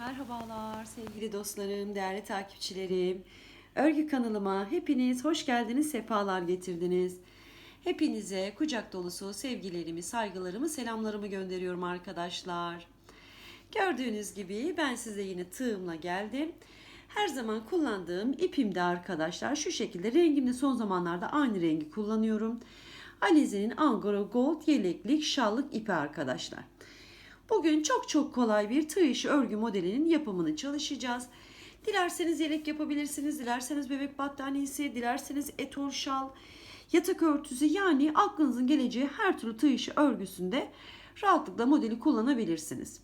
Merhabalar sevgili dostlarım, değerli takipçilerim. Örgü kanalıma hepiniz hoş geldiniz, sefalar getirdiniz. Hepinize kucak dolusu sevgilerimi, saygılarımı, selamlarımı gönderiyorum arkadaşlar. Gördüğünüz gibi ben size yine tığımla geldim. Her zaman kullandığım ipimde arkadaşlar şu şekilde rengimde son zamanlarda aynı rengi kullanıyorum. Alize'nin Angora Gold yeleklik şallık ipi arkadaşlar. Bugün çok çok kolay bir tığ işi örgü modelinin yapımını çalışacağız. Dilerseniz yelek yapabilirsiniz, dilerseniz bebek battaniyesi, dilerseniz etol şal, yatak örtüsü yani aklınızın geleceği her türlü tığ işi örgüsünde rahatlıkla modeli kullanabilirsiniz.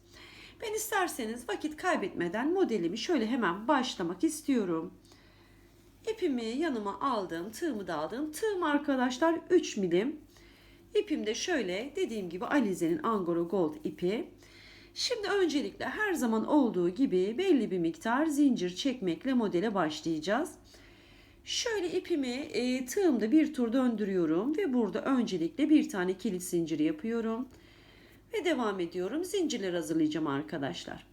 Ben isterseniz vakit kaybetmeden modelimi şöyle hemen başlamak istiyorum. İpimi yanıma aldım, tığımı da aldım. Tığım arkadaşlar 3 milim. İpim de şöyle dediğim gibi Alize'nin Angora Gold ipi. Şimdi öncelikle her zaman olduğu gibi belli bir miktar zincir çekmekle modele başlayacağız. Şöyle ipimi e, tığımda bir tur döndürüyorum ve burada öncelikle bir tane kilit zinciri yapıyorum. Ve devam ediyorum. Zincirler hazırlayacağım arkadaşlar.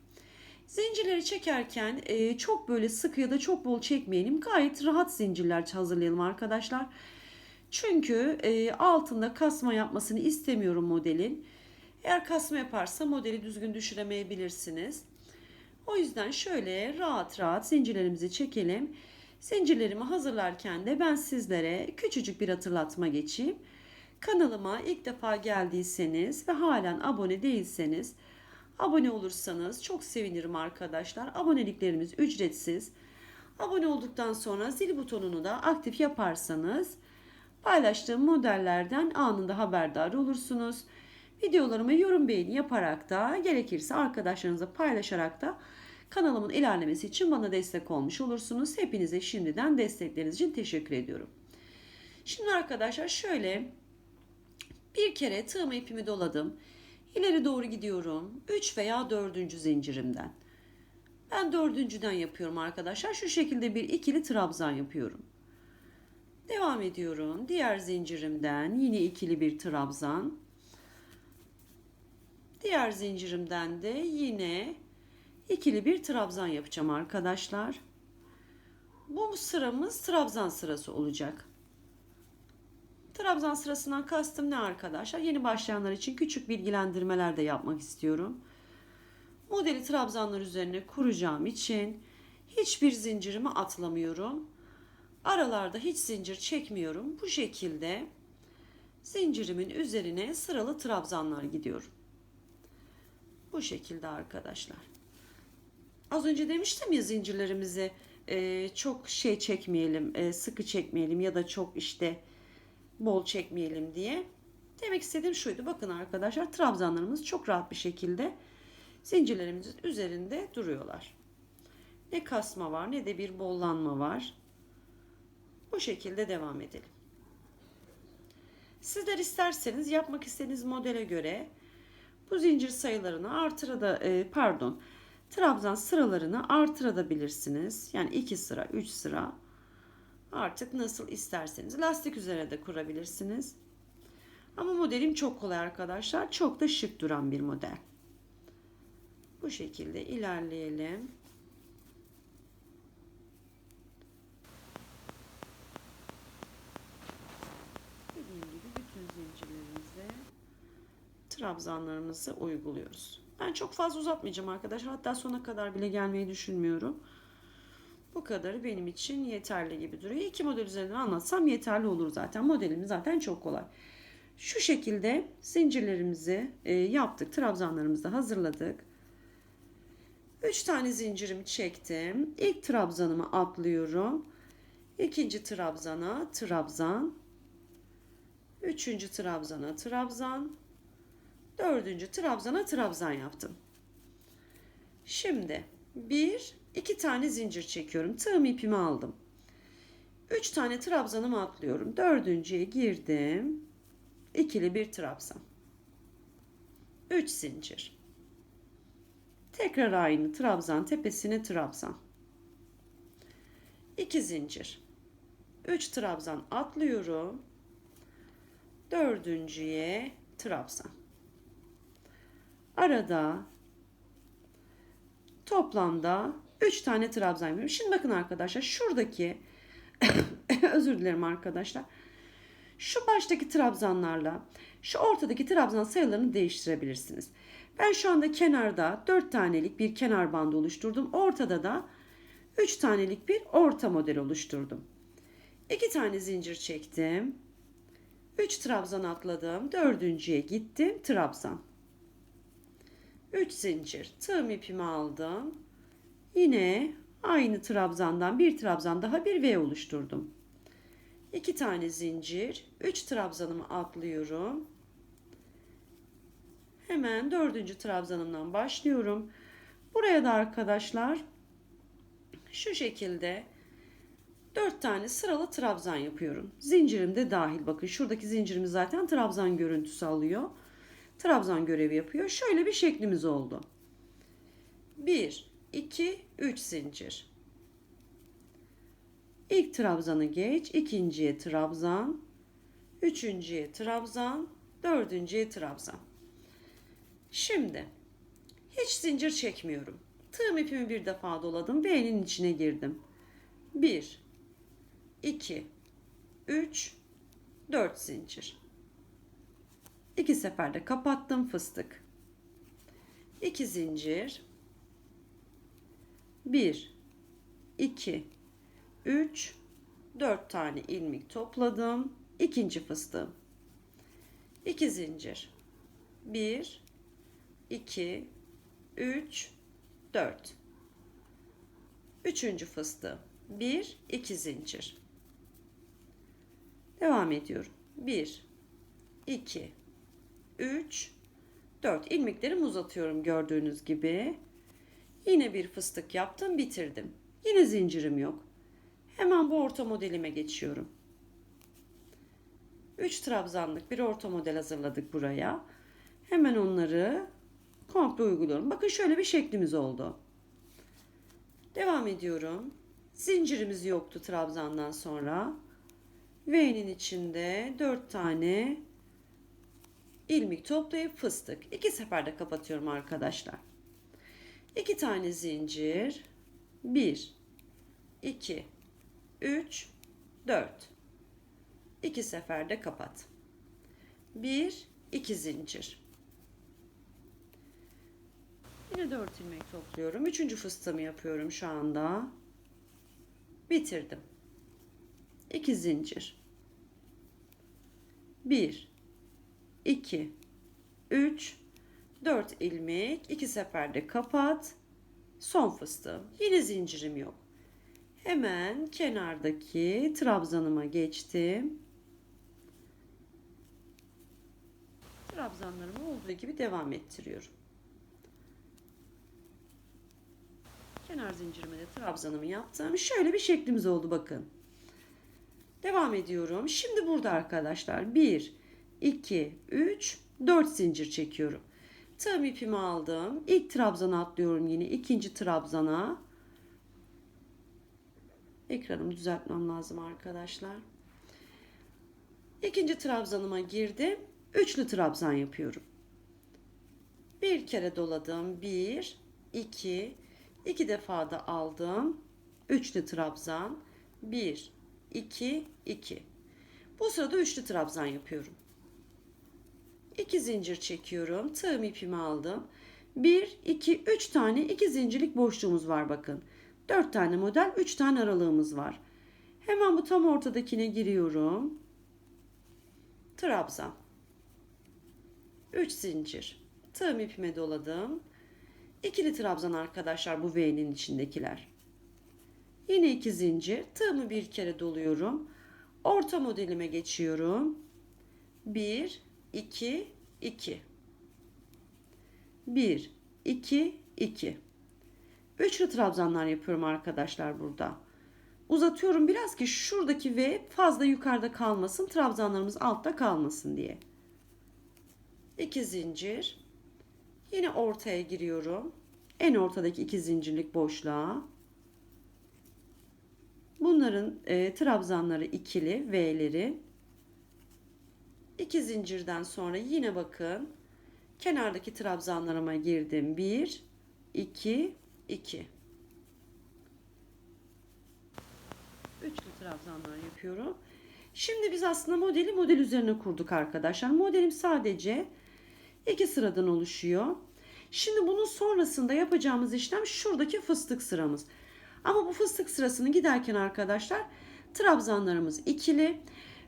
Zincirleri çekerken e, çok böyle sıkı ya da çok bol çekmeyelim. Gayet rahat zincirler hazırlayalım arkadaşlar. Çünkü e, altında kasma yapmasını istemiyorum modelin. Eğer kasma yaparsa modeli düzgün düşüremeyebilirsiniz. O yüzden şöyle rahat rahat zincirlerimizi çekelim. Zincirlerimi hazırlarken de ben sizlere küçücük bir hatırlatma geçeyim. Kanalıma ilk defa geldiyseniz ve halen abone değilseniz abone olursanız çok sevinirim arkadaşlar. Aboneliklerimiz ücretsiz. Abone olduktan sonra zil butonunu da aktif yaparsanız paylaştığım modellerden anında haberdar olursunuz. Videolarıma yorum beğeni yaparak da gerekirse arkadaşlarınıza paylaşarak da kanalımın ilerlemesi için bana destek olmuş olursunuz. Hepinize şimdiden destekleriniz için teşekkür ediyorum. Şimdi arkadaşlar şöyle bir kere tığımı ipimi doladım. İleri doğru gidiyorum. 3 veya 4. zincirimden. Ben dördüncüden yapıyorum arkadaşlar. Şu şekilde bir ikili trabzan yapıyorum. Devam ediyorum. Diğer zincirimden yine ikili bir trabzan. Diğer zincirimden de yine ikili bir trabzan yapacağım arkadaşlar. Bu sıramız trabzan sırası olacak. Trabzan sırasından kastım ne arkadaşlar? Yeni başlayanlar için küçük bilgilendirmeler de yapmak istiyorum. Modeli trabzanlar üzerine kuracağım için hiçbir zincirimi atlamıyorum. Aralarda hiç zincir çekmiyorum. Bu şekilde zincirimin üzerine sıralı trabzanlar gidiyorum. Bu şekilde arkadaşlar. Az önce demiştim ya zincirlerimizi e, çok şey çekmeyelim, e, sıkı çekmeyelim ya da çok işte bol çekmeyelim diye. Demek istediğim şuydu. Bakın arkadaşlar trabzanlarımız çok rahat bir şekilde zincirlerimizin üzerinde duruyorlar. Ne kasma var ne de bir bollanma var. Bu şekilde devam edelim. Sizler isterseniz yapmak istediğiniz modele göre bu zincir sayılarını artırada e, pardon trabzan sıralarını artırabilirsiniz. Yani 2 sıra, 3 sıra artık nasıl isterseniz lastik üzerine de kurabilirsiniz. Ama modelim çok kolay arkadaşlar. Çok da şık duran bir model. Bu şekilde ilerleyelim. Dediğim gibi bütün zincirlerimize trabzanlarımızı uyguluyoruz. Ben çok fazla uzatmayacağım arkadaşlar. Hatta sona kadar bile gelmeyi düşünmüyorum. Bu kadarı benim için yeterli gibi duruyor. İki model üzerinden anlatsam yeterli olur zaten. Modelimiz zaten çok kolay. Şu şekilde zincirlerimizi e, yaptık. Trabzanlarımızı da hazırladık. 3 tane zincirimi çektim. İlk trabzanımı atlıyorum. İkinci trabzana trabzan. Üçüncü trabzana trabzan. Dördüncü trabzana trabzan yaptım. Şimdi bir, iki tane zincir çekiyorum. Tığım ipimi aldım. Üç tane trabzanımı atlıyorum. Dördüncüye girdim. İkili bir trabzan. Üç zincir. Tekrar aynı trabzan tepesine trabzan. 2 zincir. 3 trabzan atlıyorum. Dördüncüye trabzan. Arada toplamda 3 tane trabzan yapıyorum. Şimdi bakın arkadaşlar şuradaki özür dilerim arkadaşlar. Şu baştaki trabzanlarla şu ortadaki trabzan sayılarını değiştirebilirsiniz. Ben şu anda kenarda 4 tanelik bir kenar bandı oluşturdum. Ortada da 3 tanelik bir orta model oluşturdum. 2 tane zincir çektim. 3 trabzan atladım. Dördüncüye gittim. Trabzan. 3 zincir. Tığım ipimi aldım. Yine aynı trabzandan bir trabzan daha bir V oluşturdum. 2 tane zincir. 3 trabzanımı atlıyorum. Hemen dördüncü trabzanımdan başlıyorum. Buraya da arkadaşlar şu şekilde 4 tane sıralı trabzan yapıyorum. Zincirim de dahil. Bakın şuradaki zincirimiz zaten trabzan görüntüsü alıyor. Trabzan görevi yapıyor. Şöyle bir şeklimiz oldu. 1, 2, 3 zincir. İlk trabzanı geç. ikinciye trabzan. Üçüncüye trabzan. Dördüncüye trabzan. Şimdi hiç zincir çekmiyorum. Tığım ipimi bir defa doladım. V'nin içine girdim. 1, 2, 3, 4 zincir. İki seferde kapattım fıstık. 2 zincir. 1, 2, 3, 4 tane ilmek topladım. İkinci fıstığım. 2 zincir. 1, 2, 3, 4. Üçüncü fıstığım. 1, 2 zincir. Devam ediyorum. 1, 2, 3, 4. ilmeklerimi uzatıyorum gördüğünüz gibi. Yine bir fıstık yaptım, bitirdim. Yine zincirim yok. Hemen bu orta modelime geçiyorum. 3 trabzanlık bir orta model hazırladık buraya. Hemen onları komple uyguluyorum. Bakın şöyle bir şeklimiz oldu. Devam ediyorum. Zincirimiz yoktu trabzandan sonra. V'nin içinde 4 tane ilmek toplayıp fıstık. İki seferde kapatıyorum arkadaşlar. 2 tane zincir. 1 2 3 4 2 seferde kapat. 1 2 zincir. Yine 4 ilmek topluyorum. Üçüncü fıstığımı yapıyorum şu anda. Bitirdim. 2 zincir. 1 2 3 4 ilmek. 2 seferde kapat. Son fıstığım. Yine zincirim yok. Hemen kenardaki trabzanıma geçtim. Trabzanlarımı olduğu gibi devam ettiriyorum. Kenar zincirime de trabzanımı yaptım. Şöyle bir şeklimiz oldu bakın. Devam ediyorum. Şimdi burada arkadaşlar 1, 2, 3, 4 zincir çekiyorum. Tığım ipimi aldım. İlk trabzana atlıyorum yine. ikinci trabzana. Ekranımı düzeltmem lazım arkadaşlar. İkinci trabzanıma girdim. Üçlü trabzan yapıyorum. Bir kere doladım. Bir, iki, iki defa da aldım. Üçlü trabzan. Bir, iki, iki. Bu sırada üçlü trabzan yapıyorum. İki zincir çekiyorum. Tığım ipimi aldım. Bir, iki, üç tane iki zincirlik boşluğumuz var bakın. Dört tane model, üç tane aralığımız var. Hemen bu tam ortadakine giriyorum. Trabzan. 3 zincir. Tığım ipime doladım. İkili trabzan arkadaşlar bu V'nin içindekiler. Yine iki zincir. Tığımı bir kere doluyorum. Orta modelime geçiyorum. 1, 2, 2. 1, 2, 2. Üçlü trabzanlar yapıyorum arkadaşlar burada. Uzatıyorum biraz ki şuradaki V fazla yukarıda kalmasın. Trabzanlarımız altta kalmasın diye. 2 zincir. Yine ortaya giriyorum. En ortadaki iki zincirlik boşluğa. Bunların e, trabzanları ikili V'leri. 2 zincirden sonra yine bakın kenardaki trabzanlarıma girdim. 1 2 2 Üçlü trabzanlar yapıyorum. Şimdi biz aslında modeli model üzerine kurduk arkadaşlar. Modelim sadece iki sıradan oluşuyor. Şimdi bunun sonrasında yapacağımız işlem şuradaki fıstık sıramız. Ama bu fıstık sırasını giderken arkadaşlar trabzanlarımız ikili.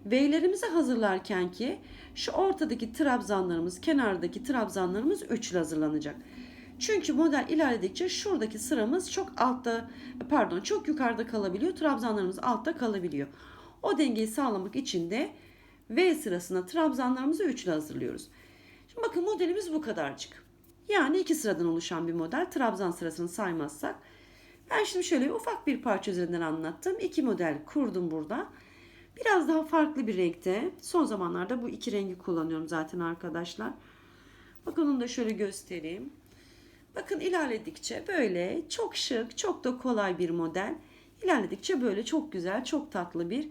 V'lerimizi hazırlarken ki şu ortadaki trabzanlarımız, kenardaki trabzanlarımız üçlü hazırlanacak. Çünkü model ilerledikçe şuradaki sıramız çok altta, pardon çok yukarıda kalabiliyor. Trabzanlarımız altta kalabiliyor. O dengeyi sağlamak için de V sırasına trabzanlarımızı üçlü hazırlıyoruz. Şimdi bakın modelimiz bu kadarcık. Yani iki sıradan oluşan bir model. Trabzan sırasını saymazsak. Ben şimdi şöyle ufak bir parça üzerinden anlattım. İki model kurdum burada. Biraz daha farklı bir renkte. Son zamanlarda bu iki rengi kullanıyorum zaten arkadaşlar. Bakın onu da şöyle göstereyim. Bakın ilerledikçe böyle çok şık, çok da kolay bir model. İlerledikçe böyle çok güzel, çok tatlı bir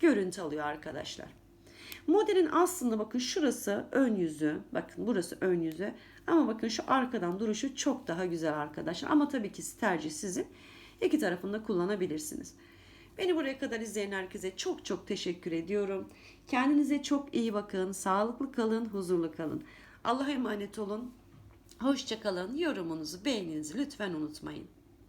görüntü alıyor arkadaşlar. Modelin aslında bakın şurası ön yüzü. Bakın burası ön yüzü. Ama bakın şu arkadan duruşu çok daha güzel arkadaşlar. Ama tabii ki tercih sizin. İki tarafında kullanabilirsiniz. Beni buraya kadar izleyen herkese çok çok teşekkür ediyorum. Kendinize çok iyi bakın. Sağlıklı kalın, huzurlu kalın. Allah'a emanet olun. Hoşçakalın. Yorumunuzu, beğeninizi lütfen unutmayın.